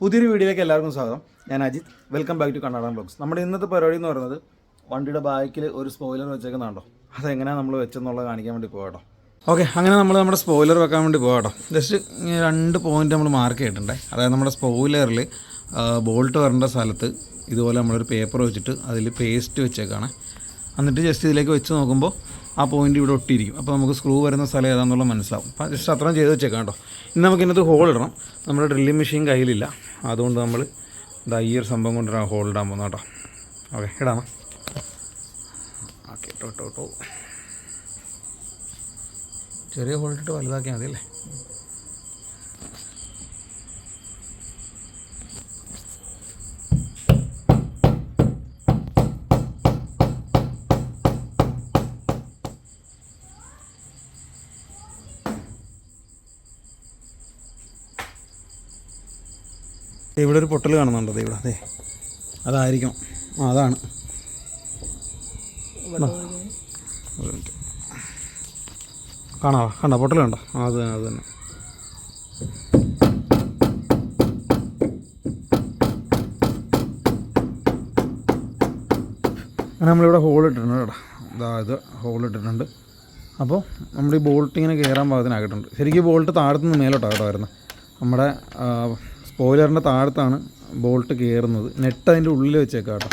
പുതിയൊരു വീഡിയോയിലേക്ക് എല്ലാവർക്കും സ്വാഗതം. ഞാൻ Ajith. Welcome back to Kannadan blogs നമ്മുടെ ഇന്നത്തെ പരിപാടി എന്ന് പറയുന്നത് വണ്ടിയുടെ ബാക്കിൽ ഒരു സ്പോയിലർ വെച്ചേക്കുന്നുണ്ടോ അതെങ്ങനെയാണ് നമ്മൾ വെച്ചെന്നുള്ളത് കാണിക്കാൻ വേണ്ടി പോകട്ടോ ഓക്കെ അങ്ങനെ നമ്മൾ നമ്മുടെ സ്പോയിലർ വെക്കാൻ വേണ്ടി പോകട്ടോ ജസ്റ്റ് രണ്ട് പോയിന്റ് നമ്മൾ മാർക്ക് ചെയ്തിട്ടുണ്ടേ. അതായത് നമ്മുടെ സ്പോയിലറിൽ ബോൾട്ട് വരേണ്ട സ്ഥലത്ത് ഇതുപോലെ നമ്മളൊരു പേപ്പർ വെച്ചിട്ട് അതിൽ പേസ്റ്റ് വെച്ചേക്കാണ്. എന്നിട്ട് ജസ്റ്റ് ഇതിലേക്ക് വെച്ച് നോക്കുമ്പോൾ ആ പോയിന്റ് ഇവിടെ ഒട്ടിയിരിക്കും. അപ്പോൾ നമുക്ക് സ്ക്രൂ വരുന്ന സ്ഥലം ഏതാണെന്നുള്ളത് മനസ്സിലാവും. അപ്പോൾ ജസ്റ്റ് അത്രയും ചെയ്ത് വെച്ചേക്കാം കേട്ടോ. ഇനി നമുക്ക് ഇതിനകത്ത് ഹോൾ ഇടണം. നമ്മുടെ ഡ്രില്ലിംഗ് മെഷീൻ കയ്യിലില്ല. അതുകൊണ്ട് നമ്മൾ ഇതാ ഈ ഒരു സംഭവം കൊണ്ട് ഹോൾ ഇടാൻ പോകുന്നത് കേട്ടോ. ഓക്കെ ഇടാമോ ഓക്കെ ഇട്ടോ ഇട്ടോ ഇട്ടോ. ചെറിയ ഹോൾ ഇട്ട് വലുതാക്കിയാൽ മതി അല്ലേ ഇവിടെ ഒരു പൊട്ടൽ കാണുന്നുണ്ടോ ഇവിടെ അതെ അതായിരിക്കും ആ അതാണ്. കാണാ കണ്ട? പൊട്ടൽ കണ്ട? അത് തന്നെ അത് തന്നെ. അങ്ങനെ നമ്മളിവിടെ ഹോൾ ഇട്ടിട്ടുണ്ട് കേട്ടോ. ഇതാ ഇത് ഹോൾ ഇട്ടിട്ടുണ്ട്. അപ്പോൾ നമ്മൾ ഈ ബോൾട്ട് ഇങ്ങനെ കയറാൻ പാകത്തിനാക്കിയിട്ടുണ്ട് ശരിക്കും ബോൾട്ട് താഴത്തുനിന്ന് മേലോട്ടാണ് കേട്ടോ വരുന്നത്. നമ്മുടെ സ്പോയിലറിന്റെ താഴത്താണ് ബോൾട്ട് കയറുന്നത് നെറ്റ് അതിന്റെ ഉള്ളിൽ വെച്ചേക്കാം കേട്ടോ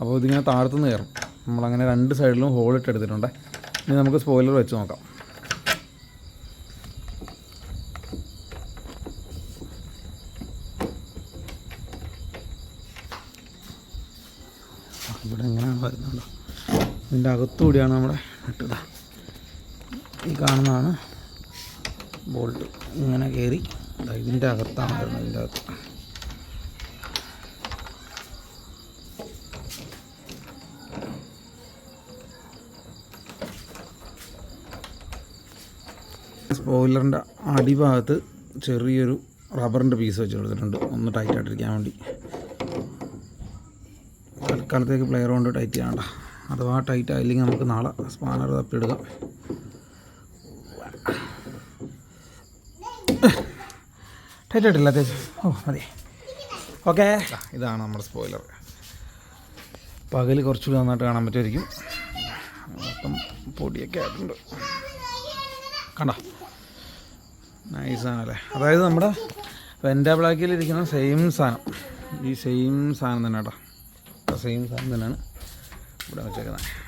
അപ്പോൾ ഇതിങ്ങനെ താഴത്തു നിന്ന് കയറും നമ്മളങ്ങനെ രണ്ട് സൈഡിലും ഹോൾ ഇട്ടെടുത്തിട്ടുണ്ട് ഇനി നമുക്ക് സ്പോയിലർ വെച്ച് നോക്കാം. ഇവിടെ എങ്ങനെയാണ് വരുന്നുണ്ടോ. ഇതിന്റെ അകത്തുകൂടിയാണ് നമ്മുടെ ഇട്ടത് ഈ കാണുന്നതാണ് ബോൾട്ട്. ഇങ്ങനെ കയറി ഇതിന്റെ അകത്താണ് ഇതിന്റെ അകത്ത്. സ്പോയിലറിന്റെ അടിഭാഗത്ത് ചെറിയൊരു റബ്ബറിന്റെ പീസ് വെച്ച് കൊടുത്തിട്ടുണ്ട്. ഒന്ന് ടൈറ്റ് ആയിട്ടിരിക്കാൻ വേണ്ടി. തൽക്കാലത്തേക്ക് പ്ലെയർ കൊണ്ട് ടൈറ്റ് ചെയ്യണ്ട. അഥവാ ടൈറ്റ് ആയില്ലെങ്കിൽ നമുക്ക് നാളെ സ്പാനർ തപ്പിയിടുക ടൈറ്റ് ആയിട്ടില്ല അത്യാവശ്യം ഓ മതി. ഓക്കെ. ഇതാണ് നമ്മുടെ സ്പോയിലർ പകൽ കുറച്ചുകൂടി നന്നായിട്ട് കാണാൻ പറ്റുമായിരിക്കും. മൊത്തം പൊടിയൊക്കെ ആയിട്ടുണ്ട്. കണ്ടോ? നൈസാണല്ലേ അതായത് നമ്മുടെ വെൻഡ ബ്ലാക്കിലിരിക്കുന്ന സെയിം സാധനം. ഈ സെയിം സാധനം തന്നെ കേട്ടോ. സെയിം സാധനം തന്നെയാണ് ഇവിടെ വെച്ചേക്കുന്നത്.